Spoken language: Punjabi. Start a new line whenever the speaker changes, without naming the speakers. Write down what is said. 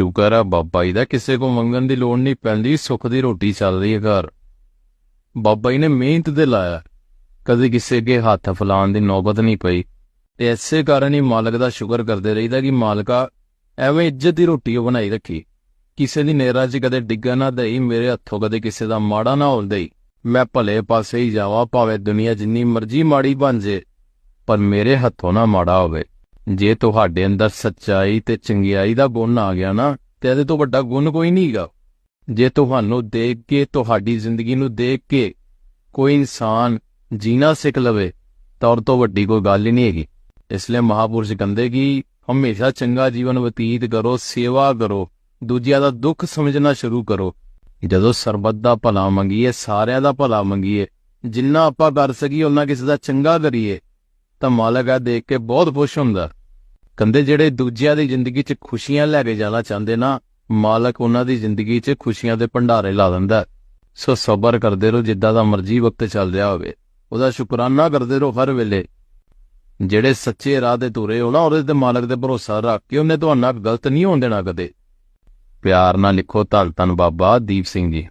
ਸ਼ੁਕਰ ਆ, ਬਾਬਾ ਜੀ ਦਾ ਕਿਸੇ ਕੋ ਮੰਗਣ ਦੀ ਲੋੜ ਨਹੀਂ ਪੈਂਦੀ, ਸੁੱਖ ਦੀ ਰੋਟੀ ਚੱਲ ਰਹੀ ਹੈ ਘਰ। ਬਾਬਾ ਜੀ ਨੇ ਮਿਹਨਤ ਤੇ ਲਾਇਆ। ਕਦੇ ਕਿਸੇ ਅੱਗੇ ਹੱਥ ਫਲਾਉਣ ਦੀ ਨੌਬਤ ਨਹੀਂ ਪਈ। ਤੇ ਐਸੇ ਕਾਰਨ ਹੀ ਮਾਲਕ ਦਾ ਸ਼ੁਕਰ ਕਰਦੇ ਰਹੀਦਾ ਕਿ ਮਾਲਕਾ ਐਵੇਂ ਇੱਜ਼ਤ ਦੀ ਰੋਟੀ ਉਹ ਬਣਾਈ ਰੱਖੀ। ਕਿਸੇ ਦੀ ਨੇਰਾ 'ਚ ਕਦੇ ਡਿੱਗਾ ਨਾ ਦਈ, ਮੇਰੇ ਹੱਥੋਂ ਕਦੇ ਕਿਸੇ ਦਾ ਮਾੜਾ ਨਾ ਹੋਣ ਦਈ। ਮੈਂ ਭਲੇ ਪਾਸੇ ਹੀ ਜਾਵਾਂ, ਭਾਵੇਂ ਦੁਨੀਆ ਜਿੰਨੀ ਮਰਜ਼ੀ ਮਾੜੀ ਬਣ ਜੇ, ਪਰ ਮੇਰੇ ਹੱਥੋਂ ਨਾ ਮਾੜਾ ਹੋਵੇ। ਜੇ ਤੁਹਾਡੇ ਅੰਦਰ ਸੱਚਾਈ ਤੇ ਚੰਗਿਆਈ ਦਾ ਗੁਣ ਆ ਗਿਆ ਨਾ, ਤੇ ਇਹਦੇ ਤੋਂ ਵੱਡਾ ਗੁਣ ਕੋਈ ਨਹੀਂਗਾ ਜੇ ਤੁਹਾਨੂੰ ਦੇਖ ਕੇ, ਤੁਹਾਡੀ ਜ਼ਿੰਦਗੀ ਨੂੰ ਦੇਖ ਕੇ ਕੋਈ ਇਨਸਾਨ ਜੀਣਾ ਸਿੱਖ ਲਵੇ, ਤਾਂ ਉਹ ਤੋਂ ਵੱਡੀ ਕੋਈ ਗੱਲ ਹੀ ਨਹੀਂ ਹੈਗੀ। ਇਸ ਲਈ ਮਹਾਪੁਰਸ਼ ਕਹਿੰਦੇ ਕਿ ਹਮੇਸ਼ਾ ਚੰਗਾ ਜੀਵਨ ਬਤੀਤ ਕਰੋ, ਸੇਵਾ ਕਰੋ, ਦੂਜਿਆਂ ਦਾ ਦੁੱਖ ਸਮਝਣਾ ਸ਼ੁਰੂ ਕਰੋ। ਜਦੋਂ ਸਰਬੱਤ ਦਾ ਭਲਾ ਮੰਗੀਏ, ਸਾਰਿਆਂ ਦਾ ਭਲਾ ਮੰਗੀਏ, ਜਿੰਨਾ ਆਪਾਂ ਕਰ ਸਕੀਏ ਉਹਨਾਂ ਕਿਸੇ ਦਾ ਚੰਗਾ ਕਰੀਏ। ਤਾਂ ਮਾਲਕ ਆ ਦੇਖ ਕੇ ਬਹੁਤ ਖੁਸ਼ ਹੁੰਦਾ। ਕਹਿੰਦੇ ਜਿਹੜੇ ਦੂਜਿਆਂ ਦੀ ਜ਼ਿੰਦਗੀ 'ਚ ਖੁਸ਼ੀਆਂ ਲੈ ਕੇ ਜਾਣਾ ਚਾਹੁੰਦੇ ਨਾ, ਮਾਲਕ ਉਹਨਾਂ ਦੀ ਜ਼ਿੰਦਗੀ 'ਚ ਖੁਸ਼ੀਆਂ ਦੇ ਭੰਡਾਰੇ ਲਾ ਦਿੰਦਾ ਸੋ ਸਬਰ ਕਰਦੇ ਰਹੋ ਜਿੱਦਾਂ ਦਾ ਮਰਜ਼ੀ ਵਕਤ ਚੱਲ ਰਿਹਾ ਹੋਵੇ। ਉਹਦਾ ਸ਼ੁਕਰਾਨਾ ਕਰਦੇ ਰਹੋ ਹਰ ਵੇਲੇ। ਜਿਹੜੇ ਸੱਚੇ ਰਾਹ ਦੇ ਤੁਰੇ ਹੋ ਨਾ, ਉਹਦੇ ਤੇ ਮਾਲਕ ਤੇ ਭਰੋਸਾ ਰੱਖ ਕੇ ਉਹਨੇ ਤੁਹਾਨੂੰ ਗਲਤ ਨਹੀਂ ਹੋਣ ਦੇਣਾ ਕਦੇ। ਪਿਆਰ ਨਾਲ ਲਿਖੋ ਧੰਨ ਧੰਨ ਬਾਬਾ ਦੀਪ ਸਿੰਘ ਜੀ।